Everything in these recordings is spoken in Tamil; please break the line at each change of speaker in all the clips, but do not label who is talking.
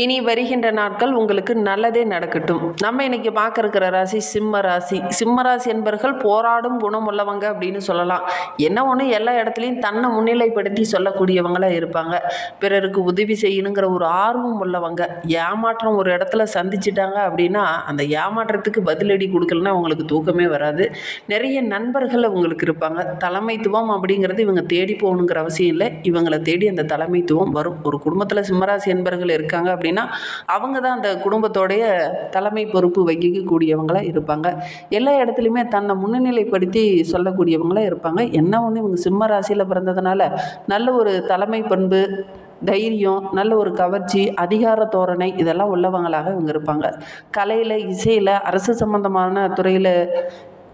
இனி வருகின்ற நாட்கள் உங்களுக்கு நல்லதே நடக்கட்டும். நம்ம இன்னைக்கு பார்க்க இருக்கிற ராசி சிம்ம ராசி. சிம்ம ராசி என்பர்கள் போராடும் குணம் உள்ளவங்க அப்படின்னு சொல்லலாம். என்ன ஒன்று எல்லா இடத்துலையும் தன்னை முன்னிலைப்படுத்தி சொல்லக்கூடியவங்களாக இருப்பாங்க. பிறருக்கு உதவி செய்யணுங்கிற ஒரு ஆர்வம் உள்ளவங்க. ஏமாற்றம் ஒரு இடத்துல சந்திச்சிட்டாங்க அப்படின்னா அந்த ஏமாற்றத்துக்கு பதிலடி கொடுக்கலன்னா அவங்களுக்கு தூக்கமே வராது. நிறைய நண்பர்கள் அவங்களுக்கு இருப்பாங்க. தலைமைத்துவம் அப்படிங்கிறது இவங்க தேடி போகணுங்கிற அவசியம் இல்லை. இவங்களை தேடி அந்த தலைமைத்துவம் வரும். ஒரு குடும்பத்தில் சிம்மராசி என்பர்கள் இருக்காங்க அப்படின்னா அவங்க தான் அந்த குடும்பத்தோடைய தலைமை பொறுப்பு வகிக்கக்கூடியவங்களாக இருப்பாங்க. எல்லா இடத்துலையுமே தன்னை முன்னிலைப்படுத்தி சொல்லக்கூடியவங்களாக இருப்பாங்க. என்ன ஒன்று இவங்க சிம்ம ராசியில் பிறந்ததுனால நல்ல ஒரு தலைமை பண்பு தைரியம் நல்ல ஒரு கவர்ச்சி அதிகார தோரணை இதெல்லாம் உள்ளவங்களாக இவங்க இருப்பாங்க. கலையில் இசையில் அரசு சம்பந்தமான துறையில்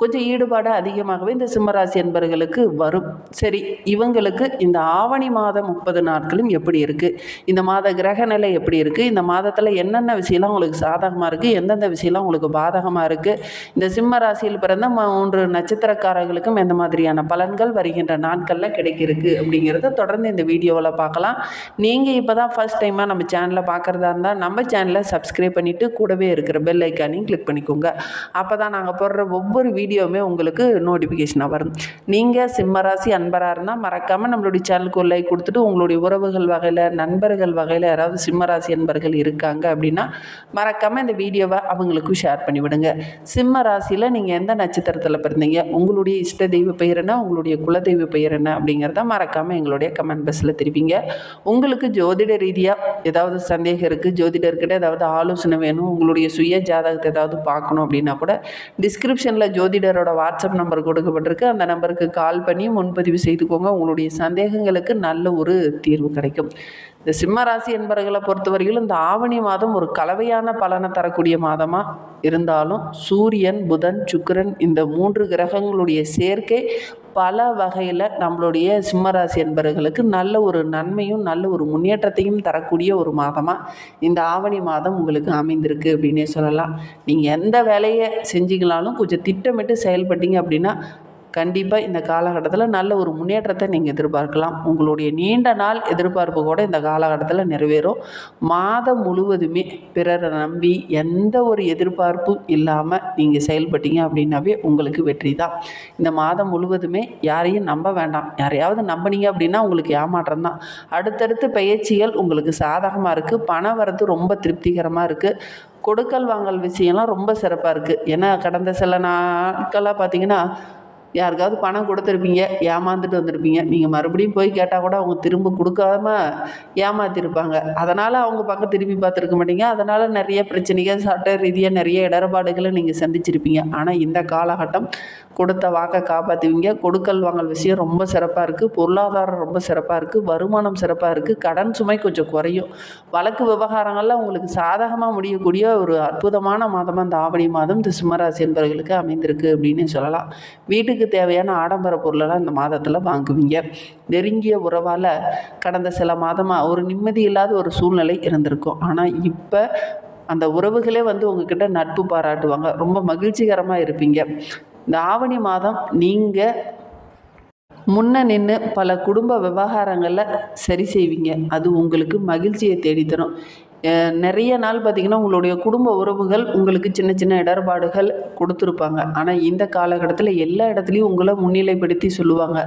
கொஞ்சம் ஈடுபாடு அதிகமாகவே இந்த சிம்மராசி என்பர்களுக்கு வரும். சரி இவங்களுக்கு இந்த ஆவணி மாதம் முப்பது நாட்களும் எப்படி இருக்குது இந்த மாத கிரக நிலை எப்படி இருக்குது இந்த மாதத்தில் என்னென்ன விஷயம்லாம் உங்களுக்கு சாதகமாக இருக்குது எந்தெந்த விஷயம்லாம் உங்களுக்கு பாதகமாக இருக்குது இந்த சிம்ம ராசியில் பிறந்த மூன்று நட்சத்திரக்காரர்களுக்கும் எந்த மாதிரியான பலன்கள் வருகின்ற நாட்களில் கிடைக்கிருக்கு அப்படிங்கிறத தொடர்ந்து இந்த வீடியோவில் பார்க்கலாம். நீங்கள் இப்போ தான் ஃபஸ்ட் டைமாக நம்ம சேனலை பார்க்குறதா இருந்தால் நம்ம சேனலை சப்ஸ்கிரைப் பண்ணிவிட்டு கூடவே இருக்கிற பெல் ஐக்கானையும் கிளிக் பண்ணிக்கோங்க. அப்போ தான் நாங்கள் போடுற ஒவ்வொரு வீடியோவுமே உங்களுக்கு நோட்டிஃபிகேஷனாக வரும். நீங்கள் சிம்மராசி அன்பராக இருந்தால் மறக்காமல் நம்மளுடைய சேனலுக்கு ஒரு லைக் கொடுத்துட்டு உங்களுடைய உறவுகள் வகையில் நண்பர்கள் வகையில் யாராவது சிம்மராசி அன்பர்கள் இருக்காங்க அப்படின்னா மறக்காமல் இந்த வீடியோவை அவங்களுக்கும் ஷேர் பண்ணிவிடுங்க. சிம்ம ராசியில் நீங்கள் எந்த நட்சத்திரத்தில் பிறந்தீங்க? உங்களுடைய இஷ்ட தெய்வ பெயர் என்ன? உங்களுடைய குலதெய்வ பெயர் என்ன? அப்படிங்கிறத மறக்காமல் எங்களுடைய கமெண்ட் பாக்ஸில் தெரிவிங்க. உங்களுக்கு ஜோதிட ரீதியாக ஏதாவது சந்தேகம் இருக்குது ஜோதிடர்கிட்ட ஏதாவது ஆலோசனை வேணும் உங்களுடைய சுய ஜாதகத்தை ஏதாவது பார்க்கணும் அப்படின்னா கூட டிஸ்கிரிப்ஷனில் ஜோதி ஜோதிடரோட வாட்ஸ்அப் நம்பர் கொடுக்கப்பட்டிருக்கு. அந்த நம்பருக்கு கால் பண்ணி முன்பதிவு செய்துக்கோங்க. உங்களுடைய சந்தேகங்களுக்கு நல்ல ஒரு தீர்வு கிடைக்கும். இந்த சிம்ம ராசி என்பவர்களை பொறுத்தவரையிலும் இந்த ஆவணி மாதம் ஒரு கலவையான பலனை தரக்கூடிய மாதமாக இருந்தாலும் சூரியன் புதன் சுக்கரன் இந்த மூன்று கிரகங்களுடைய சேர்க்கை பல வகையில் நம்மளுடைய சிம்மராசி என்பவர்களுக்கு நல்ல ஒரு நன்மையும் நல்ல ஒரு முன்னேற்றத்தையும் தரக்கூடிய ஒரு மாதமாக இந்த ஆவணி மாதம் உங்களுக்கு அமைந்திருக்கு அப்படின்னே சொல்லலாம். நீங்கள் எந்த வேலையை செஞ்சிங்களாலும் கொஞ்சம் திட்டமிட்டு செயல்பட்டீங்க அப்படின்னா கண்டிப்பாக இந்த காலகட்டத்தில் நல்ல ஒரு முன்னேற்றத்தை நீங்கள் எதிர்பார்க்கலாம். உங்களுடைய நீண்ட நாள் எதிர்பார்ப்பு கூட இந்த காலகட்டத்தில் நிறைவேறும். மாதம் முழுவதுமே பிறரை நம்பி எந்த ஒரு எதிர்பார்ப்பும் இல்லாமல் நீங்கள் செயல்பட்டீங்க அப்படின்னாவே உங்களுக்கு வெற்றி தான். இந்த மாதம் முழுவதுமே யாரையும் நம்ப வேண்டாம். யாரையாவது நம்பினீங்க அப்படின்னா உங்களுக்கு ஏமாற்றம் தான். அடுத்தடுத்து பயிற்சிகள் உங்களுக்கு சாதகமாக இருக்குது பணம் வரது ரொம்ப திருப்திகரமாக இருக்குது கொடுக்கல் வாங்கல் விஷயம்லாம் ரொம்ப சிறப்பாக இருக்குது ஏன்னா கடந்த சில நாட்களாக பார்த்தீங்கன்னா யாருக்காவது பணம் கொடுத்துருப்பீங்க ஏமாந்துட்டு வந்திருப்பீங்க. நீங்கள் மறுபடியும் போய் கேட்டால் கூட அவங்க திரும்ப கொடுக்காம ஏமாத்திருப்பாங்க. அதனால் அவங்க பக்கம் திரும்பி பார்த்துருக்க மாட்டீங்க. அதனால் நிறைய பிரச்சனைகள் சட்ட ரீதியாக நிறைய இடர்பாடுகளை நீங்கள் சந்திச்சிருப்பீங்க. ஆனால் இந்த காலகட்டம் கொடுத்த வாக்கை காப்பாற்றுவீங்க கொடுக்கல் வாங்கல் விஷயம் ரொம்ப சிறப்பாக இருக்குது பொருளாதாரம் ரொம்ப சிறப்பாக இருக்குது வருமானம் சிறப்பாக இருக்குது கடன் சுமை கொஞ்சம் குறையும். வழக்கு விவகாரங்களில் உங்களுக்கு சாதகமாக முடியக்கூடிய ஒரு அற்புதமான மாதமாக இந்த ஆவணி மாதம் இந்த சிம்மராசி என்பவர்களுக்கு அமைந்திருக்கு அப்படின்னு சொல்லலாம். வீட்டுக்கு தேவையான ஆடம்பர பொருளெல்லாம் இந்த மாதத்தில் வாங்குவீங்க? நெருங்கிய உறவால் கடந்த சில மாதமாக ஒரு நிம்மதி இல்லாத ஒரு சூழ்நிலை இருந்திருக்கும். ஆனால் இப்போ அந்த உறவுகளே வந்து உங்ககிட்ட நட்பு பாராட்டுவாங்க. ரொம்ப மகிழ்ச்சிகரமாக இருப்பீங்க. இந்த ஆவணி மாதம் நீங்கள் முன்ன நின்று பல குடும்ப விவகாரங்களில் சரி செய்வீங்க. அது உங்களுக்கு மகிழ்ச்சியை தேடித்தரும். நிறைய நாள் பார்த்திங்கன்னா உங்களுடைய குடும்ப உறவுகள் உங்களுக்கு சின்ன சின்ன இடர்பாடுகள் கொடுத்துருப்பாங்க. ஆனால் இந்த காலகட்டத்தில் எல்லா இடத்துலையும் உங்களை முன்னிலைப்படுத்தி சொல்லுவாங்க.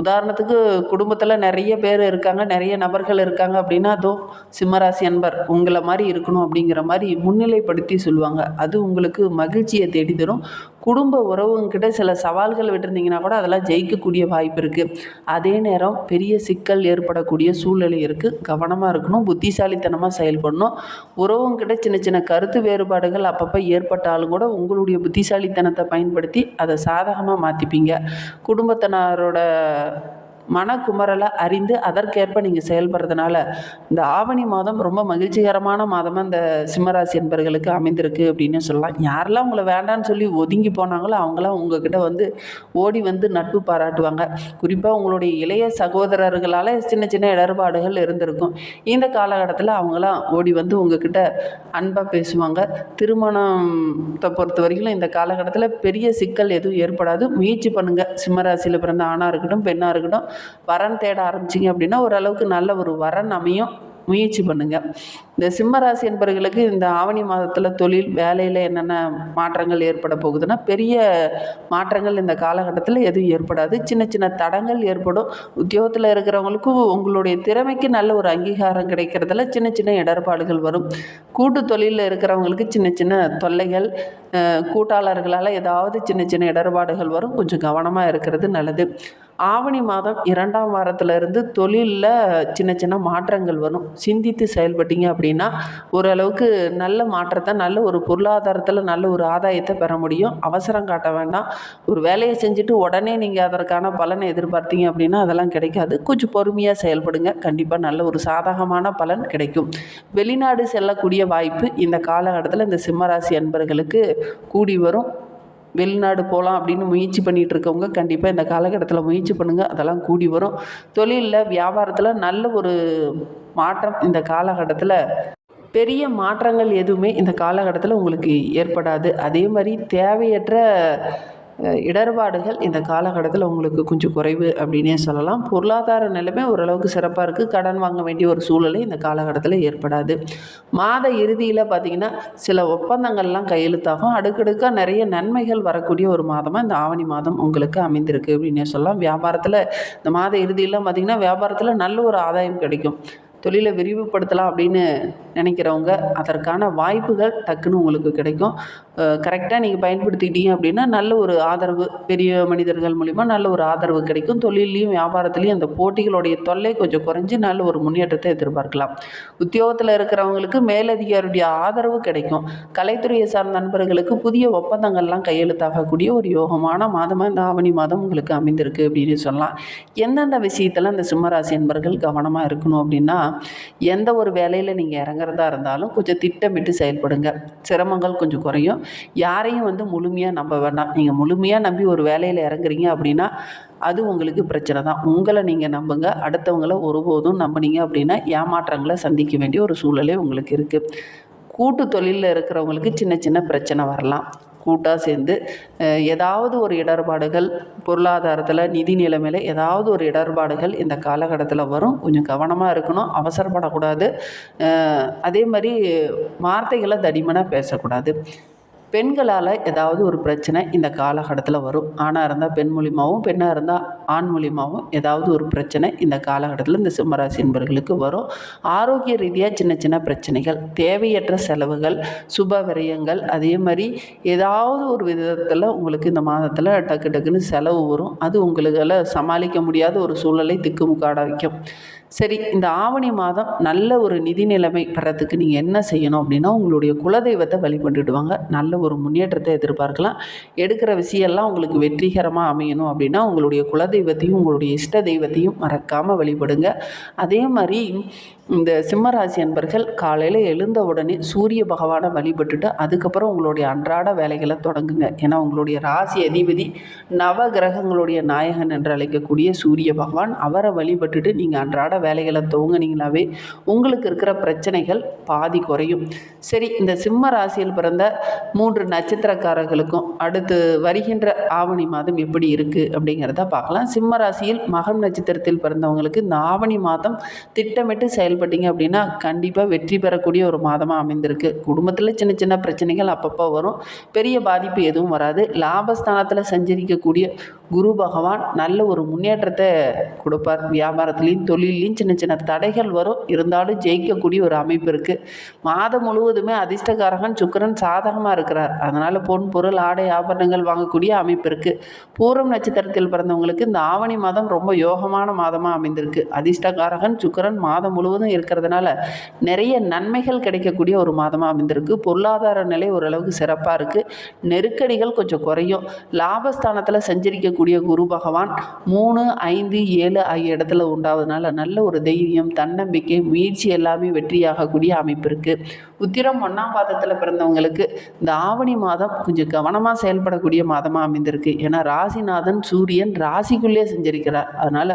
உதாரணத்துக்கு குடும்பத்தில் நிறைய பேர் இருக்காங்க நிறைய நபர்கள் இருக்காங்க அப்படின்னா அதுவும் சிம்மராசி அன்பர் உங்களை மாதிரி இருக்கணும் அப்படிங்கிற மாதிரி முன்னிலைப்படுத்தி சொல்லுவாங்க. அது உங்களுக்கு மகிழ்ச்சியை தேடி தரும் குடும்ப உறவுங்கிட்ட சில சவால்கள் விட்டுருந்தீங்கன்னா கூட அதெல்லாம் ஜெயிக்கக்கூடிய வாய்ப்பு இருக்குது அதே நேரம் பெரிய சிக்கல் ஏற்படக்கூடிய சூழ்நிலை இருக்குது கவனமாக இருக்கணும் புத்திசாலித்தனமாக செயல்படணும். உறவுங்கிட்ட சின்ன சின்ன கருத்து வேறுபாடுகள் அப்பப்போ ஏற்பட்டாலும் கூட உங்களுடைய புத்திசாலித்தனத்தை பயன்படுத்தி அதை சாதகமாக மாற்றிப்பீங்க குடும்பத்தினரோட மனக்குமரலை அறிந்து அதற்கேற்ப நீங்கள் செயல்படுறதுனால இந்த ஆவணி மாதம் ரொம்ப மகிழ்ச்சிகரமான மாதமாக இந்த சிம்மராசி என்பர்களுக்கு அமைந்திருக்கு அப்படின்னு சொல்லலாம். யாரெல்லாம் உங்களை வேண்டான்னு சொல்லி ஒதுங்கி போனாங்களோ அவங்களாம் உங்ககிட்ட வந்து ஓடி வந்து நட்பு பாராட்டுவாங்க. குறிப்பாக உங்களுடைய இளைய சகோதரர்களால் சின்ன சின்ன இடர்பாடுகள் இருந்திருக்கும். இந்த காலகட்டத்தில் அவங்களாம் ஓடி வந்து உங்ககிட்ட அன்பாக பேசுவாங்க. திருமணத்தை பொறுத்த வரைக்கும் இந்த காலகட்டத்தில் பெரிய சிக்கல் எதுவும் ஏற்படாது. முயற்சி பண்ணுங்கள் சிம்மராசியில் பிறந்த ஆணாக இருக்கட்டும் பெண்ணாக இருக்கட்டும் வரன் தேட ஆரம்பிச்சிங்க அப்படின்னா ஓரளவுக்கு நல்ல ஒரு வரன் அமையும். முயற்சி பண்ணுங்கள் இந்த சிம்மராசி என்பவர்களுக்கு இந்த ஆவணி மாதத்தில் தொழில் வேலையில் என்னென்ன மாற்றங்கள் ஏற்பட போகுதுன்னா பெரிய மாற்றங்கள் இந்த காலகட்டத்தில் எதுவும் ஏற்படாது. சின்ன சின்ன தடங்கள் ஏற்படும். உத்தியோகத்தில் இருக்கிறவங்களுக்கும் உங்களுடைய திறமைக்கு நல்ல ஒரு அங்கீகாரம் கிடைக்கிறதுல சின்ன சின்ன இடர்பாடுகள் வரும். கூட்டு தொழிலில் இருக்கிறவங்களுக்கு சின்ன சின்ன தொல்லைகள் கூட்டாளர்களால் ஏதாவது சின்ன சின்ன இடர்பாடுகள் வரும். கொஞ்சம் கவனமாக இருக்கிறது நல்லது. ஆவணி மாதம் இரண்டாம் வாரத்திலிருந்து தொழிலில் சின்ன சின்ன மாற்றங்கள் வரும். சிந்தித்து செயல்பட்டீங்க அப்படின்னா ஓரளவுக்கு நல்ல மாற்றத்தை நல்ல ஒரு பொருளாதாரத்தில் நல்ல ஒரு ஆதாயத்தை பெற முடியும். அவசரம் காட்ட வேண்டாம். ஒரு வேலையை செஞ்சுட்டு உடனே நீங்கள் அதற்கான பலனை எதிர்பார்த்தீங்க அப்படின்னா அதெல்லாம் கிடைக்காது. கொஞ்சம் பொறுமையாக செயல்படுங்க. கண்டிப்பாக நல்ல ஒரு சாதகமான பலன் கிடைக்கும். வெளிநாடு செல்லக்கூடிய வாய்ப்பு இந்த காலகட்டத்தில் இந்த சிம்மராசி அன்பர்களுக்கு கூடி வரும். வெளிநாடு போகலாம் அப்படின்னு முயற்சி பண்ணிகிட்டு இருக்கவங்க கண்டிப்பாக இந்த காலகட்டத்தில் முயற்சி பண்ணுங்கள் அதெல்லாம் கூடி வரும். தொழிலில் வியாபாரத்தில் நல்ல ஒரு மாற்றம் இந்த காலகட்டத்தில். பெரிய மாற்றங்கள் எதுவுமே இந்த காலகட்டத்தில் உங்களுக்கு ஏற்படாது. அதே மாதிரி தேவையற்ற இடர்பாடுகள் இந்த காலகட்டத்தில் உங்களுக்கு கொஞ்சம் குறைவு அப்படின்னே சொல்லலாம். பொருளாதார நிலைமை ஓரளவுக்கு சிறப்பாக இருக்குது கடன் வாங்க வேண்டிய ஒரு சூழலை இந்த காலகட்டத்தில் ஏற்படாது. மாத இறுதியில் பார்த்திங்கன்னா சில ஒப்பந்தங்கள்லாம் கையெழுத்தாகும். அடுக்கடுக்காக நிறைய நன்மைகள் வரக்கூடிய ஒரு மாதமாக இந்த ஆவணி மாதம் உங்களுக்கு அமைந்திருக்கு அப்படின்னே சொல்லலாம். வியாபாரத்தில் இந்த மாத இறுதியெல்லாம் பார்த்திங்கன்னா வியாபாரத்தில் நல்ல ஒரு ஆதாயம் கிடைக்கும். தொழிலை விரிவுபடுத்தலாம் அப்படின்னு நினைக்கிறவங்க அதற்கான வாய்ப்புகள் டக்குன்னு உங்களுக்கு கிடைக்கும். கரெக்டாக நீங்கள் பயன்படுத்திக்கிட்டீங்க அப்படின்னா நல்ல ஒரு ஆதரவு பெரிய மனிதர்கள் மூலிமா நல்ல ஒரு ஆதரவு கிடைக்கும். தொழிலையும் வியாபாரத்துலேயும் அந்த போட்டிகளுடைய தொல்லை கொஞ்சம் குறைஞ்சி நல்ல ஒரு முன்னேற்றத்தை எதிர்பார்க்கலாம். உத்தியோகத்தில் இருக்கிறவங்களுக்கு மேலதிகாரியுடைய ஆதரவு கிடைக்கும். கலைத்துறையை சார்ந்த நண்பர்களுக்கு புதிய ஒப்பந்தங்கள்லாம் கையெழுத்தாகக்கூடிய ஒரு யோகமான மாதமாக இந்த ஆவணி மாதம் உங்களுக்கு அமைந்திருக்கு அப்படின்னு சொல்லலாம். எந்தெந்த விஷயத்தில் அந்த சிம்மராசி என்பர்கள் கவனமாக இருக்கணும் அப்படின்னா எந்த ஒரு வேலையில் நீங்கள் இறங்குறதா இருந்தாலும் கொஞ்சம் திட்டமிட்டு செயல்படுங்க. சிரமங்கள் கொஞ்சம் குறையும். யாரையும் வந்து முழுமையாக நம்ப வேண்டாம். நீங்கள் முழுமையாக நம்பி ஒரு வேலையில் இறங்குறீங்க அப்படின்னா அது உங்களுக்கு பிரச்சனை தான். உங்களை நீங்கள் நம்புங்க. அடுத்தவங்களை ஒருபோதும் நம்புனீங்க அப்படின்னா ஏமாற்றங்களை சந்திக்க வேண்டிய ஒரு சூழலே உங்களுக்கு இருக்குது கூட்டு தொழிலில் இருக்கிறவங்களுக்கு சின்ன சின்ன பிரச்சனை வரலாம். கூட்டாக சேர்ந்து ஏதாவது ஒரு இடர்பாடுகள் பொருளாதாரத்தில் நிதி நிலைமையில் ஏதாவது ஒரு இடர்பாடுகள் இந்த காலகட்டத்தில் வரும். கொஞ்சம் கவனமாக இருக்கணும். அவசரப்படக்கூடாது. அதே மாதிரி வார்த்தைகளை தடிமனாக பேசக்கூடாது. பெண்களால் ஏதாவது ஒரு பிரச்சனை இந்த காலகட்டத்தில் வரும். ஆணாக இருந்தால் பெண் மூலியமாகவும் பெண்ணாக இருந்தால் ஆண் மூலியமாகவும் ஏதாவது ஒரு பிரச்சனை இந்த காலகட்டத்தில் இந்த சிம்மராசி என்பர்களுக்கு வரும். ஆரோக்கிய ரீதியாக சின்ன சின்ன பிரச்சனைகள் தேவையற்ற செலவுகள் சுப விரயங்கள் அதே மாதிரி ஏதாவது ஒரு விதத்தில் உங்களுக்கு இந்த மாதத்தில் டக்கு டக்குன்னு செலவு வரும். அது உங்களால் சமாளிக்க முடியாத ஒரு சூழலை திக்குமுக்காட வைக்கும். சரி இந்த ஆவணி மாதம் நல்ல ஒரு நிதி நிலைமை பெறத்துக்கு நீங்கள் என்ன செய்யணும் அப்படின்னா உங்களுடைய குலதெய்வத்தை வழிபட்டுடுவாங்க நல்ல ஒரு முன்னேற்றத்தை எதிர்பார்க்கலாம். எடுக்கிற விஷயம்லாம் உங்களுக்கு வெற்றிகரமாக அமையணும் அப்படின்னா உங்களுடைய குலதெய்வத்தையும் உங்களுடைய இஷ்ட தெய்வத்தையும் மறக்காமல் வழிபடுங்க. அதே மாதிரி இந்த சிம்மராசி அன்பர்கள் காலையில் எழுந்த உடனே சூரிய பகவானை வழிபட்டுட்டு அதுக்கப்புறம் உங்களுடைய அன்றாட வேலைகளை தொடங்குங்க. ஏன்னா உங்களுடைய ராசி அதிபதி நவ கிரகங்களுடைய நாயகன் என்று அழைக்கக்கூடிய சூரிய பகவான் அவரை வழிபட்டுட்டு நீங்கள் அன்றாட வேலைகளை துவங்குனீங்களாவே உங்களுக்கு இருக்கிற பிரச்சனைகள் பாதி குறையும். சரி இந்த சிம்ம ராசியில் பிறந்த மூன்று நட்சத்திரக்காரர்களுக்கும் அடுத்து வருகின்ற ஆவணி மாதம் எப்படி இருக்குது அப்படிங்கிறத பார்க்கலாம். சிம்ம ராசியில் மகம் நட்சத்திரத்தில் பிறந்தவங்களுக்கு இந்த ஆவணி மாதம் திட்டமிட்டு செயல் செயல்பட்டீங்க அப்படின்னா கண்டிப்பாக வெற்றி பெறக்கூடிய ஒரு மாதமாக அமைந்திருக்கு. குடும்பத்தில் சின்ன சின்ன பிரச்சனைகள் அப்பப்போ வரும். பெரிய பாதிப்பு எதுவும் வராது. லாபஸ்தானத்தில் சஞ்சரிக்கக்கூடிய குரு பகவான் நல்ல ஒரு முன்னேற்றத்தை கொடுப்பார். வியாபாரத்துலேயும் தொழிலையும் சின்ன சின்ன தடைகள் வரும். இருந்தாலும் ஜெயிக்கக்கூடிய ஒரு அமைப்பு இருக்குது மாதம் முழுவதுமே அதிர்ஷ்டகாரகன் சுக்கிரன் சாதகமாக இருக்கிறார். அதனால் பொன் பொருள் ஆடை ஆபரணங்கள் வாங்கக்கூடிய அமைப்பு இருக்குது பூரம் நட்சத்திரத்தில் பிறந்தவங்களுக்கு இந்த ஆவணி மாதம் ரொம்ப யோகமான மாதமாக அமைந்திருக்கு. அதிர்ஷ்டகாரகன் சுக்கிரன் மாதம் முழுவதும் இருக்கிறதுனால நிறைய நன்மைகள் கிடைக்கக்கூடிய ஒரு மாதமாக அமைந்திருக்கு. பொருளாதார நிலை ஓரளவுக்கு சிறப்பாக இருக்குது நெருக்கடிகள் கொஞ்சம் குறையும். லாபஸ்தானத்தில் செஞ்சிருக்கக்கூடிய குரு பகவான் மூணு ஐந்து ஏழு ஆகிய இடத்துல உண்டாவதுனால நல்ல ஒரு தைரியம் தன்னம்பிக்கை முயற்சி எல்லாமே வெற்றியாகக்கூடிய அமைப்பு இருக்குது உத்திரம் ஒன்றாம் பாதத்தில் பிறந்தவங்களுக்கு இந்த ஆவணி மாதம் கொஞ்சம் கவனமாக செயல்படக்கூடிய மாதமாக அமைந்திருக்கு. ஏன்னா ராசிநாதன் சூரியன் ராசிக்குள்ளே செஞ்சிருக்கிறார். அதனால்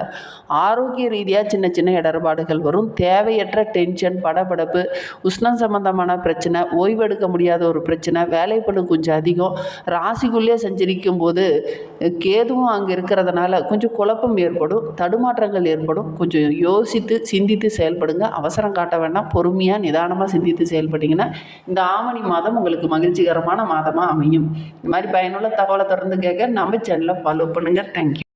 ஆரோக்கிய ரீதியாக சின்ன சின்ன இடர்பாடுகள் வரும். தேவை தேவையற்ற டென்ஷன் படபடப்பு உஷ்ணம் சம்மந்தமான பிரச்சனை ஓய்வெடுக்க முடியாத ஒரு பிரச்சனை வேலைப்பளு கொஞ்சம் அதிகம். ராசிக்குள்ளேயே சஞ்சரிக்கும் போது கேதுவும் அங்கே இருக்கிறதுனால கொஞ்சம் குழப்பம் ஏற்படும் தடுமாற்றங்கள் ஏற்படும். கொஞ்சம் யோசித்து சிந்தித்து செயல்படுங்க. அவசரம் காட்ட வேண்டாம். பொறுமையாக நிதானமாக சிந்தித்து செயல்பட்டிங்கன்னா இந்த ஆவணி மாதம் உங்களுக்கு மகிழ்ச்சிகரமான மாதமாக அமையும். இந்த மாதிரி பயனுள்ள தகவலை தொடர்ந்து கேட்க நம்ம சேனலை ஃபாலோ பண்ணுங்கள் தேங்க்யூ